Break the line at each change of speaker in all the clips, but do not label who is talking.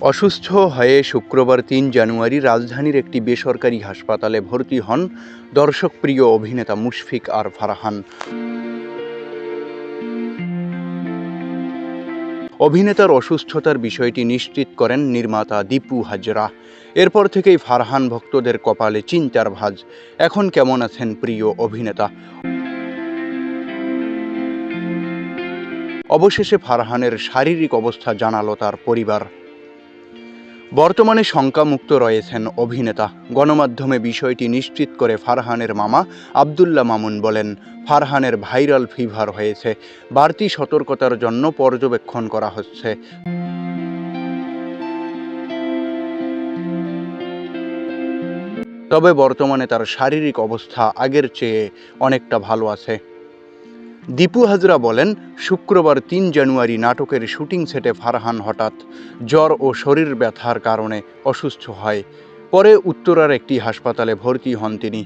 অসুস্থ হয়ে শুক্রবার তিন জানুয়ারি রাজধানীর একটি বেসরকারি হাসপাতালে ভর্তি হন দর্শকপ্রিয় অভিনেতা মুশফিক আর ফারহান। অভিনেতার অসুস্থতার বিষয়টি নিশ্চিত করেন নির্মাতা দীপু হাজরা। এরপর থেকেই ফারহান ভক্তদের কপালে চিন্তার ভাঁজ। এখন কেমন আছেন প্রিয় অভিনেতা? অবশেষে ফারহানের শারীরিক অবস্থা জানালো তার পরিবার। বর্তমানে শঙ্কামুক্ত রয়েছেন অভিনেতা। গণমাধ্যমে বিষয়টি নিশ্চিত করে ফারহানের মামা আবদুল্লাহ মামুন বলেন, ফারহানের ভাইরাল ফিভার হয়েছে। বাড়তি সতর্কতার জন্য পর্যবেক্ষণ করা হচ্ছে। তবে বর্তমানে তার শারীরিক অবস্থা আগের চেয়ে অনেকটা ভালো আছে। দীপু হাজরা বলেন, শুক্রবার তিন জানুয়ারি নাটকের শুটিং সেটে ফারহান হঠাৎ জ্বর ও শরীর ব্যথার কারণে অসুস্থ হয়। পরে উত্তরার একটি হাসপাতালে ভর্তি হন তিনি।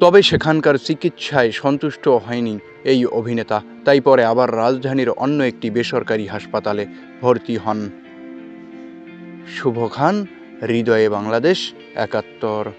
তবে সেখানকার চিকিৎসায় সন্তুষ্ট হয়নি এই অভিনেতা, তাই পরে আবার রাজধানীর অন্য একটি বেসরকারি হাসপাতালে ভর্তি হন। শুভ খান, হৃদয়ে বাংলাদেশ, একাত্তর।